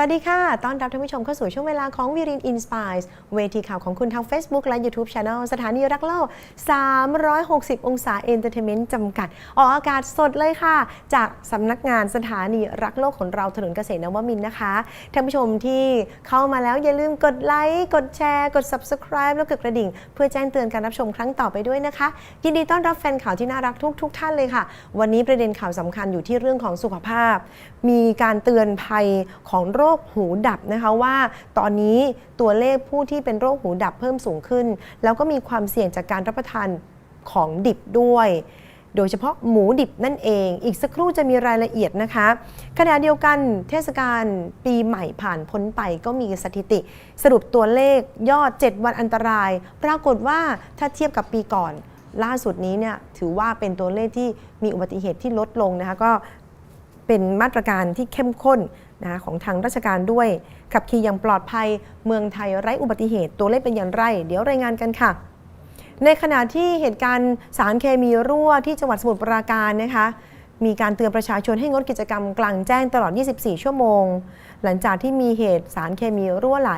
สวัสดีค่ะ ต้อนรับท่านผู้ชมเข้าสู่ช่วงเวลาของวิรินอินสปายส์เวทีข่าวของคุณทาง Facebook และ YouTube Channel สถานีรักโลก 360 องศาเอนเตอร์เทนเมนต์จำกัด ออกอากาศสดเลยค่ะ จากสำนักงานสถานีรักโลกของเราถนนเกษตรนวมินนะคะ ท่านผู้ชมที่เข้ามาแล้วอย่าลืมกดไลค์ กดแชร์ กด Subscribe แล้วกดกระดิ่ง เพื่อแจ้งเตือนการรับชมครั้งต่อไปด้วยนะคะ ยินดีต้อนรับแฟนข่าวที่น่ารักทุกทุกๆท่านเลยค่ะ วันนี้ประเด็นข่าวสำคัญอยู่ที่เรื่องของสุขภาพ มีการเตือนภัยของโรคคหูดับนะคะว่า ตอนนี้ตัวเลขผู้ที่เป็นโรคหูดับเพิ่มสูงขึ้น แล้วก็มีความเสี่ยงจากการรับประทานของดิบด้วยโดยเฉพาะหมูดิบนั่นเอง อีกสักครู่จะมีรายละเอียดนะคะ ขณะเดียวกันเทศกาลปีใหม่ผ่านพ้นไปก็มีสถิติ สรุปตัวเลขยอด 7 วันอันตราย ปรากฏว่าถ้าเทียบกับปีก่อน ล่าสุดนี้เนี่ยถือว่าเป็นตัวเลขที่มีอุบัติเหตุที่ลดลงนะคะก็เป็นมาตรการที่เข้มข้น นะคะของทางราชการด้วย ขับขี่อย่างปลอดภัยเมืองไทยไร้อุบัติเหตุตัวเลขเป็นอย่างไร เดี๋ยวรายงานกันค่ะ ในขณะที่เหตุการณ์สารเคมีรั่วที่จังหวัดสมุทรปราการนะคะมีการเตือนประชาชนให้งดกิจกรรมกลางแจ้งตลอด 24 ชั่วโมง หลังจากที่มีเหตุสารเคมีรั่วไหล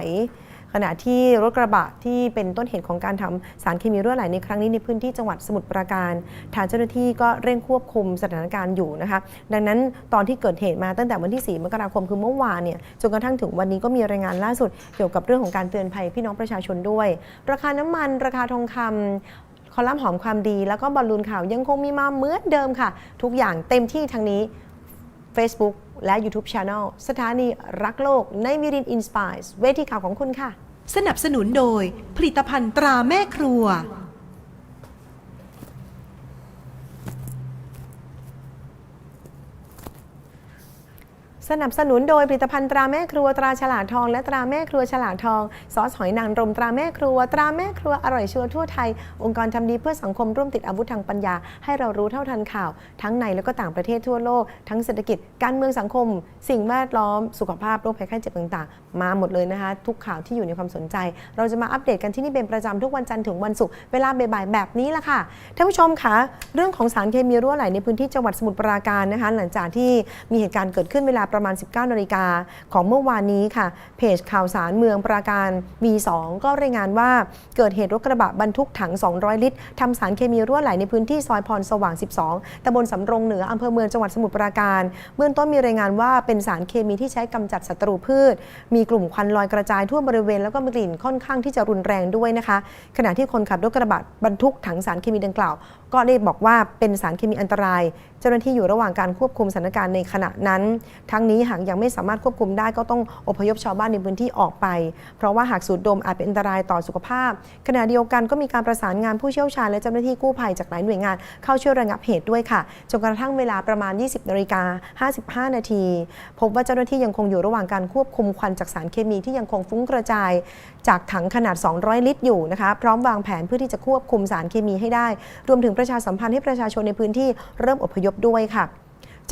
ขณะที่รถกระบะที่เป็นต้นเหตุของการทำสารเคมีรั่วไหลในครั้งนี้ในพื้นที่จังหวัดสมุทรปราการทางเจ้าหน้าที่ก็เร่งควบคุมสถานการณ์อยู่นะคะ ดังนั้นตอนที่เกิดเหตุมาตั้งแต่วันที่ 4 มกราคมคือเมื่อวานเนี่ยจนกระทั่งถึงวันนี้ก็มีรายงานล่าสุดเกี่ยวกับเรื่องของการเตือนภัยพี่น้องประชาชนด้วย ราคาน้ำมัน ราคาทองคำคอลัมน์หอมความดี แล้วก็บอลลูนข่าวยังคงมีมาเหมือนเดิมค่ะ ทุกอย่างเต็มที่ทางนี้ Facebook และ YouTube Channel สถานีรักโลกในมิรินอินสปายเวทีข่าวของคุณค่ะ สนับสนุนโดยผลิตภัณฑ์ตราแม่ครัว สนับสนุนโดยผลิตภัณฑ์ตราแม่ครัวตราฉลาดทอง และตราแม่ครัวฉลาดทอง ซอสหอยนางรมตราแม่ครัว ตราแม่ครัวอร่อยชัวร์ทั่วไทย องค์กรทำดีเพื่อสังคมร่วมติดอาวุธทางปัญญา ให้เรารู้เท่าทันข่าว ทั้งในและก็ต่างประเทศทั่วโลก ทั้งเศรษฐกิจการเมืองสังคม สิ่งแวดล้อมสุขภาพโรคภัยไข้เจ็บต่างๆ มาหมดเลยนะคะ ทุกข่าวที่อยู่ในความสนใจ เราจะมาอัปเดตกันที่นี่เป็นประจำทุกวันจันทร์ถึงวันศุกร์เวลาบ่ายๆแบบนี้ละค่ะท่านผู้ชมคะเรื่องของสารเคมีรั่วไหลในพื้นที่จังหวัดสมุทรปราการนะคะ หลังจากที่มีเหตุการณ์เกิดขึ้นเวลาประมาณ 19นาฬิกาของเมื่อวานนี้ค่ะ เพจข่าวสารเมืองปราการ V2 ก็รายงานว่าเกิดเหตุรถกระบะบรรทุกถัง 200 ลิตรทำสารเคมีรั่วไหลในพื้นที่ซอยพรสว่าง 12ตำบลสำรงเหนืออำเภอเมืองจังหวัดสมุทรปราการ เบื้องต้นมีรายงานว่าเป็นสารเคมีที่ใช้กำจัดศัตรูพืช มีกลุ่มควันลอยกระจายทั่วบริเวณแล้วก็มีกลิ่นค่อนข้างที่จะรุนแรงด้วยนะคะ ขณะที่คนขับรถกระบะบรรทุกถังสารเคมีดังกล่าว ก็ได้บอกว่าเป็นสารเคมีอันตราย เจ้าหน้าที่อยู่ระหว่างการควบคุมสถานการณ์ในขณะนั้น ทั้งนี้หากยังไม่สามารถควบคุมได้ก็ต้องอพยพชาวบ้านในพื้นที่ออกไป เพราะว่าหากสูดดมอาจเป็นอันตรายต่อสุขภาพ ขณะเดียวกันก็มีการประสานงานผู้เชี่ยวชาญและเจ้าหน้าที่กู้ภัยจากหลายหน่วยงานเข้าช่วยระงับเหตุด้วยค่ะจนกระทั่งเวลาประมาณ 20นาฬิกา55 นาที พบว่าเจ้าหน้าที่ยังคงอยู่ระหว่างการควบคุมควันจากสารเคมีที่ยังคงฟุ้งกระจาย จากถังขนาด 200 ลิตรอยู่นะคะพร้อมวางแผนเพื่อที่จะควบคุมสารเคมีให้ได้ รวมถึงประชาสัมพันธ์ให้ประชาชนในพื้นที่เริ่มอพยพด้วยค่ะ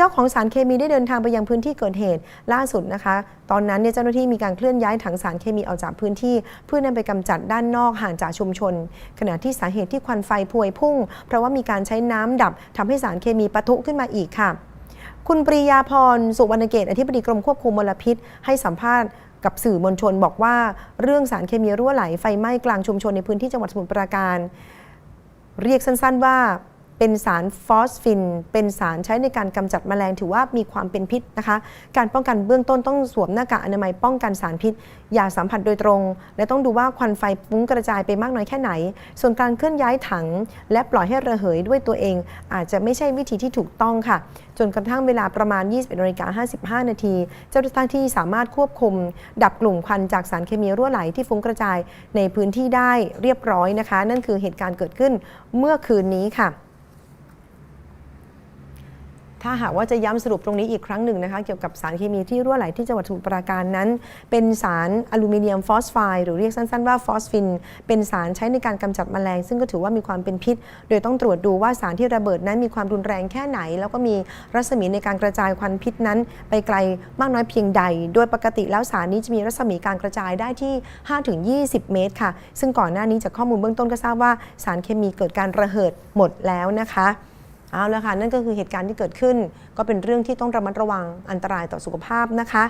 เจ้าของสารเคมีได้เดินทางไปยังพื้นที่เกิดเหตุล่าสุดนะคะ ตอนนั้นเนี่ยเจ้าหน้าที่มีการเคลื่อนย้ายถังสารเคมีออกจากพื้นที่ เพื่อนำไปกำจัดด้านนอกห่างจากชุมชน ขณะที่สาเหตุที่ควันไฟพวยพุ่ง เพราะว่ามีการใช้น้ำดับทำให้สารเคมีปะทุขึ้นมาอีกค่ะ คุณปรียาพรสุวรรณเกตอธิบดีกรมควบคุมมลพิษ ให้สัมภาษณ์กับสื่อมวลชนบอกว่าเรื่องสารเคมีรั่วไหลไฟไหม้กลางชุมชนในพื้นที่จังหวัดสมุทรปราการ เรียกสั้น ๆว่า เป็นสารฟอสฟิน เป็นสารใช้ในการกำจัดแมลงถือว่ามีความเป็นพิษนะคะ การป้องกันเบื้องต้นต้องสวมหน้ากากอนามัยป้องกันสารพิษ อย่าสัมผัสโดยตรง และต้องดูว่าควันไฟฟุ้งกระจายไปมากน้อยแค่ไหน ส่วนการเคลื่อนย้ายถัง และปล่อยให้ระเหยด้วยตัวเอง อาจจะไม่ใช่วิธีที่ถูกต้องค่ะ จนกระทั่งเวลาประมาณ 21นาฬิกา55 นาที เจ้าหน้าที่สามารถควบคุม ดับกลุ่มควันจากสารเคมีรั่วไหลที่ฟุ้งกระจายในพื้นที่ได้เรียบร้อยนะคะ นั่นคือเหตุการณ์เกิดขึ้นเมื่อคืนนี้ค่ะ ถ้าหากว่าจะย้ำสรุปตรงนี้อีกครั้งหนึ่งนะคะเกี่ยวกับสารเคมีที่รั่วไหลที่จังหวัดสมุทรปราการนั้น เป็นสารอลูมิเนียมฟอสไฟด์หรือเรียกสั้นๆว่าฟอสฟิน เป็นสารใช้ในการกำจัดแมลง ซึ่งก็ถือว่ามีความเป็นพิษ โดยต้องตรวจดูว่าสารที่ระเบิดนั้นมีความรุนแรงแค่ไหน แล้วก็มีรัศมีในการกระจายควันพิษนั้น ไปไกลมากน้อยเพียงใด โดยปกติแล้วสารนี้จะมีรัศมีการกระจายได้ที่ 5-20 เมตรค่ะ ซึ่งก่อนหน้านี้จากข้อมูลเบื้องต้นก็ทราบว่าสารเคมีเกิดการระเหิดหมดแล้วนะคะ เอาละค่ะ นั่นก็คือเหตุการณ์ที่เกิดขึ้น ก็เป็นเรื่องที่ต้องระมัดระวังอันตรายต่อสุขภาพนะคะ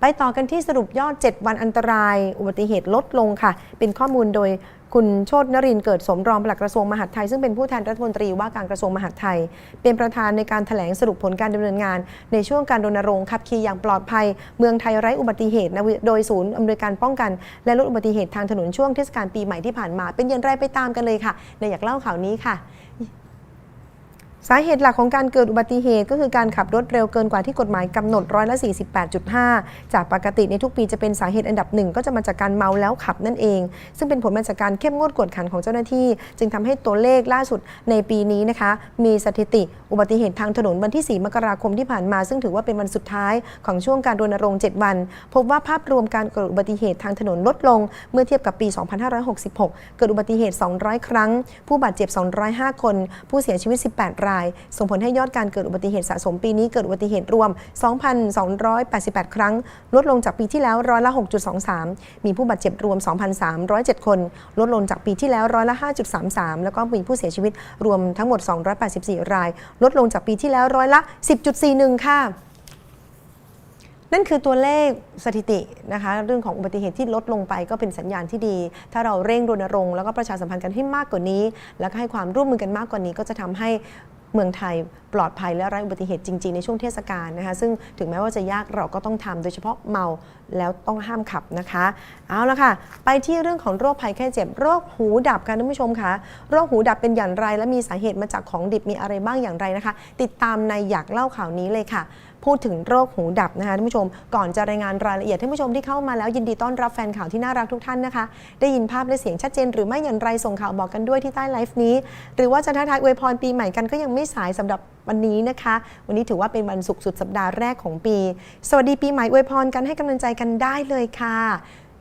ไปต่อกันที่สรุปยอด 7 วันอันตราย อุบัติเหตุลดลงค่ะ เป็นข้อมูลโดยคุณโชตนรินเกิดสมรองปลัดกระทรวงมหาดไทย ซึ่งเป็นผู้แทนรัฐมนตรีว่าการกระทรวงมหาดไทย เป็นประธานในการถแถลงสรุปผลการดำเนินงาน ในช่วงการรณรงค์ขับขี่อย่างปลอดภัย เมืองไทยไร้อุบัติเหตุ โดยศูนย์อำนวยการป้องกัน และลดอุบัติเหตุทางถนนช่วงเทศกาลปีใหม่ที่ผ่านมา เป็นอย่างไรไปตามกันเลยค่ะในอยากเล่าข่าวนี้ค่ะ สาเหตุหลักของการเกิดอุบัติเหตุก็คือการขับรถเร็วเกินกว่าที่กฎหมายกำหนดร้อยละ 48.5 จากปกติในทุกปีจะเป็นสาเหตุอันดับหนึ่งก็จะมาจากการเมาแล้วขับนั่นเอง ซึ่งเป็นผลมาจากการเข้มงวดกวดขันของเจ้าหน้าที่ จึงทำให้ตัวเลขล่าสุดในปีนี้นะคะ มีสถิติอุบัติเหตุทางถนนวันที่ 4 มกราคมที่ผ่านมา ซึ่งถือว่าเป็นวันสุดท้ายของช่วงการรณรงค์ 7 วัน พบว่าภาพรวมการเกิดอุบัติเหตุทางถนนลดลง เมื่อเทียบกับปี 2566 เกิดอุบัติเหตุ 200 ครั้ง ผู้บาดเจ็บ 205 คน ผู้เสียชีวิต 18 รายส่งผลให้ยอดการเกิดอุบัติเหตุสะสมปีนี้เกิดอุบัติเหตุรวม 2,288 ครั้ง ลดลงจากปีที่แล้วร้อยละ 6.23 มีผู้บาดเจ็บรวม 2,307 คน ลดลงจากปีที่แล้วร้อยละ 5.33 แล้วก็มีผู้เสียชีวิตรวมทั้งหมด 284 ราย ลดลงจากปีที่แล้วร้อยละ 10.41 ค่ะนั่นคือตัวเลขสถิตินะคะ เรื่องของอุบัติเหตุที่ลดลงไปก็เป็นสัญญาณที่ดี ถ้าเราเร่งรณรงค์แล้วก็ประชาสัมพันธ์กันให้มากกว่านี้ แล้วก็ให้ความร่วมมือกันมากกว่านี้ ก็จะทำให้ เมืองไทยปลอดภัยและไร้อุบัติเหตุจริง ๆ ในช่วงเทศกาลนะคะ ซึ่งถึงแม้ว่าจะยากเราก็ต้องทำโดยเฉพาะเมาแล้วต้องห้ามขับนะคะ เอาละค่ะ ไปที่เรื่องของโรคภัยแค่เจ็บ โรคหูดับค่ะท่านผู้ชมคะโรคหูดับเป็นอย่างไรและมีสาเหตุมาจากของดิบมีอะไรบ้างอย่างไรนะคะ ติดตามในอยากเล่าข่าวนี้เลยค่ะ พูดถึงโรคหูดับนะคะท่านผู้ชม ก่อนจะรายงานรายละเอียดท่านผู้ชมที่เข้ามาแล้วยินดีต้อนรับแฟนข่าวที่น่ารักทุกท่านนะคะ ได้ยินภาพและเสียงชัดเจนหรือไม่อย่างไรส่งข่าวบอกกันด้วยที่ใต้ไลฟ์นี้ หรือว่าจะทักทายอวยพรปีใหม่กันก็ยังไม่สายสำหรับวันนี้นะคะ วันนี้ถือว่าเป็นวันศุกร์สุดสัปดาห์แรกของปี สวัสดีปีใหม่อวยพรกันให้กำลังใจกันได้เลยค่ะ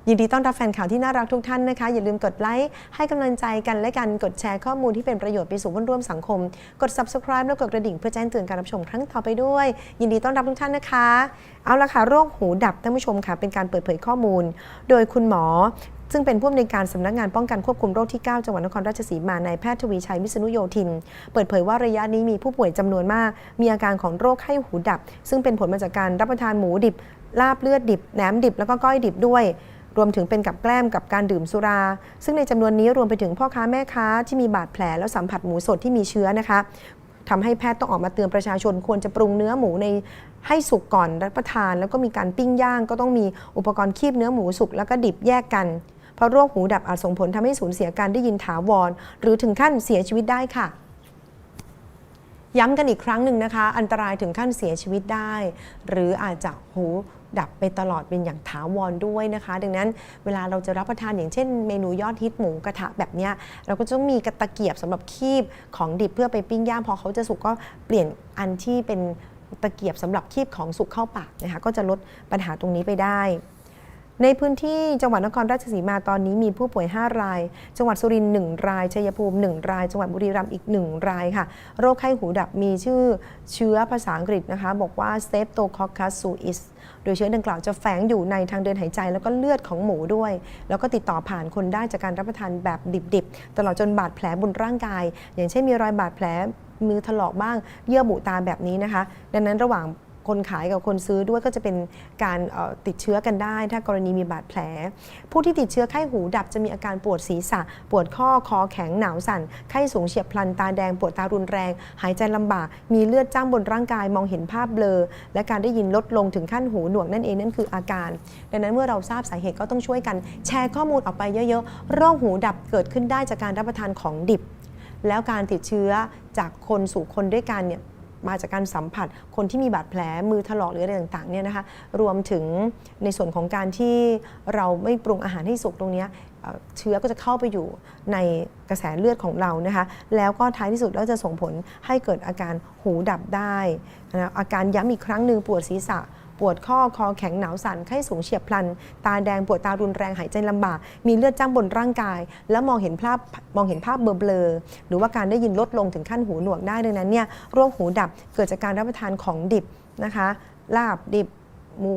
ยินดีต้อนรับแฟนข่าวที่น่ารักทุกท่านนะคะ อย่าลืมกดไลค์ให้กำลังใจกันและกันกดแชร์ข้อมูลที่เป็นประโยชน์ไปสู่ผู้ร่วมสังคม กด subscribe แล้วกดกระดิ่งเพื่อแจ้งเตือนการรับชมครั้งต่อไปด้วย ยินดีต้อนรับทุกท่านนะคะ เอาละค่ะโรคหูดับท่านผู้ชมค่ะ เป็นการเปิดเผยข้อมูล โดยคุณหมอซึ่งเป็นผู้อำนวยการสำนักงานป้องกันควบคุมโรคที่ 9 จังหวัดนครราชสีมา นายแพทย์ทวีชัยวิษณุโยธิน เปิดเผยว่าระยะนี้มีผู้ป่วยจำนวนมาก มีอาการของโรคไข้หูดับ ซึ่งเป็นผลมาจากการรับประทานหมูดิบ ลาบเลือดดิบ แหนมดิบ แล้วก็ก้อยดิบด้วย รวมถึงเป็นกับแกล้มกับการดื่มสุรา ซึ่งในจำนวนนี้รวมไปถึงพ่อค้าแม่ค้าที่มีบาดแผลแล้วสัมผัสหมูสดที่มีเชื้อนะคะทำให้แพทย์ต้องออกมาเตือนประชาชนควรจะปรุงเนื้อหมูในให้สุกก่อนรับประทาน แล้วก็มีการปิ้งย่าง ก็ต้องมีอุปกรณ์คีบเนื้อหมูสุกแล้วก็ดิบแยกกัน เพราะโรคหูดับอาจส่งผลทำให้สูญเสียการได้ยินถาวร หรือถึงขั้นเสียชีวิตได้ค่ะย้ำกันอีกครั้งหนึ่งนะคะ อันตรายถึงขั้นเสียชีวิตได้ หรืออาจจะหู ดับไปตลอดเป็นอย่างถาวรด้วยนะคะ ดังนั้นเวลาเราจะรับประทานอย่างเช่น เมนูยอดฮิตหมูกระทะแบบเนี้ยเราก็จะต้องมีกระตะเกียบสำหรับคีบของดิบเพื่อไปปิ้งย่างพอเขาจะสุกก็เปลี่ยนอันที่เป็นตะเกียบสำหรับคีบของสุกเข้าปากนะคะก็จะลดปัญหาตรงนี้ไปได้ ในพื้นที่จังหวัดนครราชสีมาตอนนี้มีผู้ป่วย 5 ราย จังหวัดสุรินทร์1ราย ชัยภูมิ 1 ราย จังหวัดบุรีรัมย์อีก 1 รายค่ะ โรคไข้หูดับมีชื่อเชื้อภาษาอังกฤษนะคะ บอกว่า Streptococcus suis โดยเชื้อดังกล่าวจะแฝงอยู่ในทางเดินหายใจแล้วก็เลือดของหมูด้วย แล้วก็ติดต่อผ่านคนได้จากการรับประทานแบบดิบๆ ตลอดจนบาดแผลบนร่างกาย อย่างเช่นมีรอยบาดแผลมือถลอกบ้าง เยื่อบุตาแบบนี้นะคะ ดังนั้นระหว่าง คนขายกับคนซื้อด้วยก็จะเป็นการติดเชื้อกันได้ ถ้ากรณีมีบาดแผล ผู้ที่ติดเชื้อไข้หูดับจะมีอาการปวดศีรษะ ปวดข้อคอแข็งหนาวสั่น ไข้สูงเฉียบพลันตาแดง ปวดตารุนแรง หายใจลำบาก มีเลือดจ้ำบนร่างกายมองเห็นภาพเบลอ และการได้ยินลดลงถึงขั้นหูหนวกนั่นเองนั่นคืออาการ ดังนั้นเมื่อเราทราบสาเหตุก็ต้องช่วยกัน แชร์ข้อมูลออกไปเยอะๆโรคหูดับเกิดขึ้นได้จากการรับประทานของดิบ แล้วการติดเชื้อจากคนสู่คนด้วยกันเนี่ย มาจากการสัมผัส คนที่มีบาดแผลมือถลอกหรืออะไรต่างๆเนี่ยนะคะรวมถึงในส่วนของการที่เราไม่ปรุงอาหารให้สุกตรงนี้เอ่อเชื้อก็จะเข้าไปอยู่ในกระแสเลือดของเรานะคะแล้วก็ท้ายที่สุดแล้วจะส่งผลให้เกิดอาการหูดับได้นะอาการย้ำอีกครั้งหนึ่งปวดศีรษะ ปวดข้อคอแข็งหนาวสั่นไข้สูงเฉียบพลัน ตาแดงปวดตารุนแรงหายใจลำบาก มีเลือดจ้ำบนร่างกาย แล้วมองเห็นภาพมองเห็นภาพเบลอๆหรือว่าการได้ยินลดลงถึงขั้นหูหนวกได้ดังนั้นเนี่ยโรคหูดับเกิดจากการรับประทานของดิบนะคะลาบดิบหมู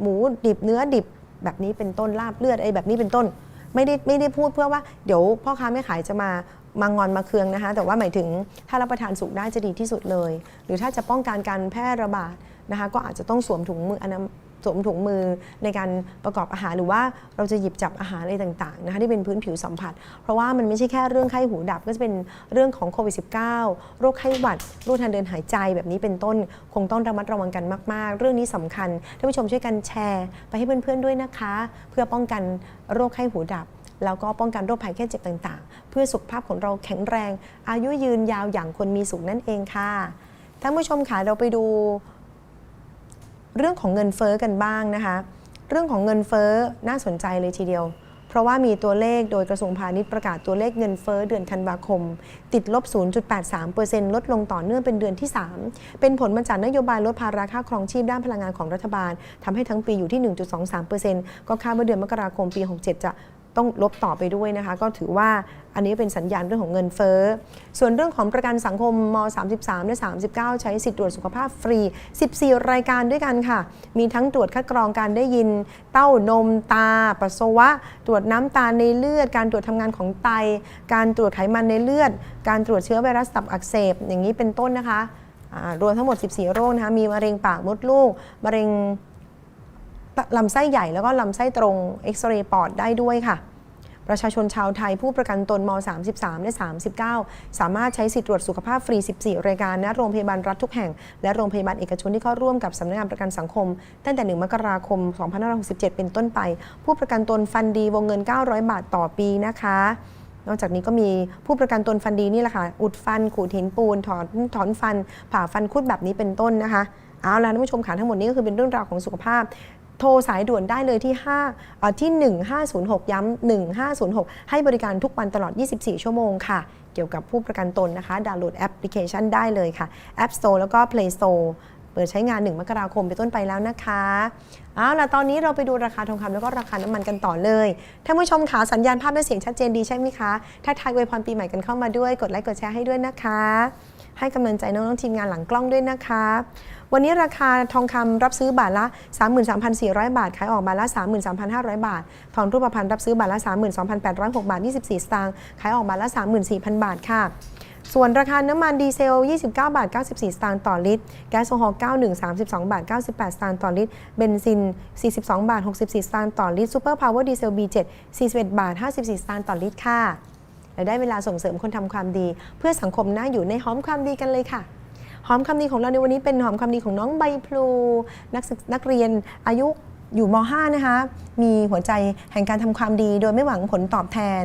หมูดิบเนื้อดิบแบบนี้เป็นต้นลาบเลือดอะไรแบบนี้เป็นต้น ไม่ได้ไม่ได้พูดเพื่อว่าเดี๋ยวพ่อค้าแม่ขายจะมามางอนมาเคืองนะคะ แต่ว่าหมายถึงถ้ารับประทานสุกได้จะดีที่สุดเลย หรือถ้าจะป้องกันการแพร่ระบาด นะคะก็อาจจะต้องสวมถุงมืออนาสวมถุงมือในการประกอบอาหารหรือว่าเราจะหยิบจับอาหารอะไรต่างๆนะคะที่เป็นพื้นผิวสัมผัส เพราะว่ามันไม่ใช่แค่เรื่องไข้หูดับก็จะเป็นเรื่องของโควิด -19 โรคไข้หวัดโรคทางเดินหายใจแบบนี้เป็นต้นคงต้องระมัดระวังกันมาก ๆ เรื่องนี้สำคัญท่านผู้ชมช่วยกันแชร์ ไปให้เพื่อนๆด้วยนะคะ เพื่อป้องกันโรคไข้หูดับแล้วก็ป้องกันโรคภัยแค่เจ็บต่างๆ เพื่อสุขภาพของเราแข็งแรง อายุยืนยาวอย่างคนมีสุขนั่นเองค่ะท่านผู้ชมค่ะเราไปดู เรื่องของเงินเฟ้อกันบ้างนะคะ เรื่องของเงินเฟ้อน่าสนใจเลยทีเดียว เพราะว่ามีตัวเลขโดยกระทรวงพาณิชย์ประกาศตัวเลขเงินเฟ้อเดือนธันวาคม ติดลบ 0.83%ลดลงต่อเนื่องเป็นเดือนที่ 3 เป็นผลมาจากนโยบายลดภาระค่าครองชีพด้านพลังงานของรัฐบาลทำให้ทั้งปีอยู่ที่ 1.23%ก็คาดว่าเดือนมกราคมปี 67 จะ ต้องลบต่อไปด้วยนะคะ ก็ถือว่าอันนี้เป็นสัญญาณเรื่องของเงินเฟ้อ ส่วนเรื่องของประกันสังคมม 33 และ 39 ใช้สิทธิตรวจสุขภาพฟรี 14 รายการด้วยกันค่ะ มีทั้งตรวจคัดกรองการได้ยิน เต้านมตา ปัสสาวะ ตรวจน้ำตาลในเลือด การตรวจทำงานของไต การตรวจไขมันในเลือด การตรวจเชื้อไวรัสตับอักเสบ อย่างนี้เป็นต้นนะคะรวมทั้งหมด 14 โรคนะคะ มีมะเร็งปากมดลูก มะเร็งลำไส้ใหญ่แล้วก็ลำไส้ตรง เอ็กซเรย์ปอดได้ด้วยค่ะ ประชาชนชาวไทยผู้ประกันตนม 33 และ 39 สามารถใช้สิทธิตรวจสุขภาพฟรี 14 รายการณโรงพยาบาลรัฐทุกแห่ง และโรงพยาบาลเอกชนที่เข้าร่วมกับสำนักงานประกันสังคม ตั้งแต่ 1 มกราคม 2567 เป็นต้นไป ผู้ประกันตนฟันดีวงเงิน 900 บาทต่อปีนะคะนอกจากนี้ก็มีผู้ประกันตนฟันดีนี่แหละค่ะ อุดฟัน ขูดหินปูน ถอนถอนฟัน ผ่าฟันคุดแบบนี้เป็นต้นนะคะ เอาล่ะท่านผู้ชมค่ะทั้งหมดนี้ก็คือเป็นเรื่องราวของสุขภาพ โทรสายด่วนได้เลยที่5ที่ 1506 ย้ำ1506 ให้บริการทุกวันตลอด 24 ชั่วโมงค่ะ เกี่ยวกับผู้ประกันตนนะคะ ดาวน์โหลดแอปพลิเคชันได้เลยค่ะ App Store แล้วก็ Play Store เปิดใช้งาน 1 มกราคมเป็นต้นไปแล้วนะคะเอาล่ะตอนนี้เราไปดูราคาทองคำแล้วก็ราคาน้ำมันกันต่อเลยท่านผู้ชมขาสัญญาณภาพและเสียงชัดเจนดีใช่ไหมคะถ้าทายอวพรปีใหม่กันเข้ามาด้วยกดไลค์กดแชร์ให้ด้วยนะคะ ให้กำลังใจน้องๆทีมงานหลังกล้องด้วยนะคะวันนี้ราคาทองคำรับซื้อบาทละ 33,400 บาท ขายออกบาทละ 33,500 บาท ทองรูปพรรณรับซื้อบาทละ 32,806 บาท 24 สตางค์ ขายออกบาทละ 34,000 บาทค่ะ ส่วนราคาน้ำมันดีเซล 29 บาท 94 สตางค์ต่อลิตร แก๊สโซฮอล์91 32 บาท 98 สตางค์ต่อลิตร เบนซิน 42 บาท 64 สตางค์ต่อลิตร ซูเปอร์พาวเวอร์ดีเซล B7 41 บาท 54 สตางค์ต่อลิตรค่ะ และได้เวลาส่งเสริมคนทำความดี เพื่อสังคมน่าอยู่ในหอมความดีกันเลยค่ะหอมคำดีของเราในวันนี้เป็นหอมคำดีของน้องใบพลูนักศึกนักเรียนอายุอยู่ม .5 นะคะ มีหัวใจแห่งการทำความดี โดยไม่หวังผลตอบแทน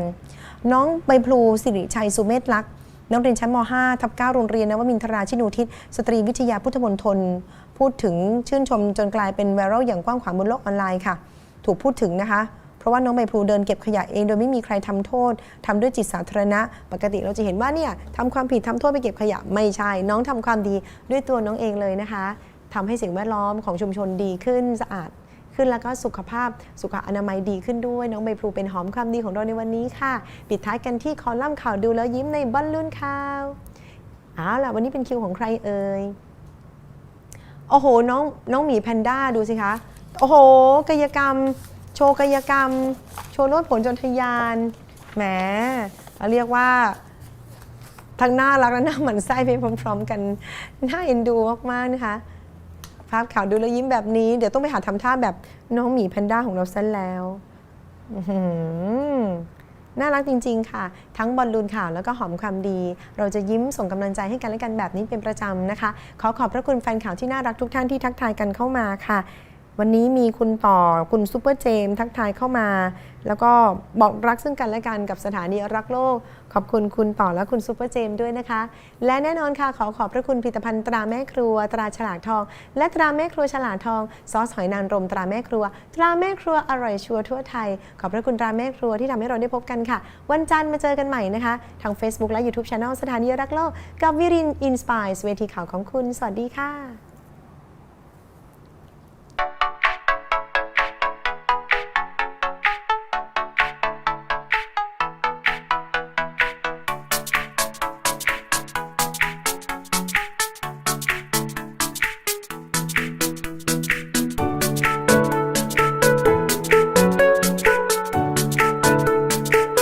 น้องใบพลูสิริชัยสุเมธลักษณ์นักเรียนชั้นม .5 ทับ9โรงเรียนนวมินทราชินูทิศสตรีวิทยาพุทธมณฑลพูดถึงชื่นชมจนกลายเป็นไวรัลอย่างกว้างขวางบนโลกออนไลน์ค่ะ ถูกพูดถึงนะคะ เพราะว่าน้องใบพลูเดินเก็บขยะเอง โดยไม่มีใครทำโทษทำด้วยจิตสาธารณะ ปกติเราจะเห็นว่าเนี่ยทำความผิดทำโทษไปเก็บขยะไม่ใช่ น้องทำความดีด้วยตัวน้องเองเลยนะคะทำให้สิ่งแวดล้อมของชุมชนดีขึ้นสะอาดขึ้นแล้วก็สุขภาพสุขอนามัยดีขึ้นด้วย น้องใบพลูเป็นหอมความดีของเราในวันนี้ค่ะ ปิดท้ายกันที่คอลัมน์ข่าวดูแล้วยิ้มในบอลลุ่นข่าวเอาล่ะวันนี้เป็นคิวของใครเอ่ยโอ้โหน้องน้องหมีแพนด้าดูสิคะโอ้โหกายกรรม โชว์กายกรรม โชว์โลดผลจนทยานแหมเราเรียกว่าทั้งน่ารักและน่าหมั่นไส้ไปพร้อม ๆ กันน่าเอ็นดูมากๆนะคะ ภาพข่าวดูแล้วยิ้มแบบนี้ เดี๋ยวต้องไปหาทำท่าแบบน้องหมีแพนด้าของเราซะแล้วน่ารักจริง ๆ ค่ะ ทั้งบอลลูนข่าวแล้วก็หอมความดี เราจะยิ้มส่งกำลังใจให้กันและกันแบบนี้เป็นประจำนะคะ ขอขอบพระคุณแฟนข่าวที่น่ารักทุกท่านที่ทักทายกันเข้ามาค่ะ วันนี้มีคุณต่อคุณซูเปอร์เจมทักทายเข้ามา แล้วก็บอกรักซึ่งกันและกันกับสถานีรักโลก ขอบคุณคุณต่อและคุณซูเปอร์เจมด้วยนะคะ และแน่นอนค่ะขอขอบพระคุณผลิตภัณฑ์ตราแม่ครัว ตราฉลากทอง และตราแม่ครัวฉลากทอง ซอสหอยนางรมตราแม่ครัว ตราแม่ครัวอร่อยชัวร์ทั่วไทย ขอบพระคุณตราแม่ครัวที่ทำให้เราได้พบกันค่ะ วันจันทร์มาเจอกันใหม่นะคะ ทาง Facebook และ YouTube Channel สถานีรักโลก กับวิรินอินสปายเวทีข่าวของคุณ สวัสดีค่ะ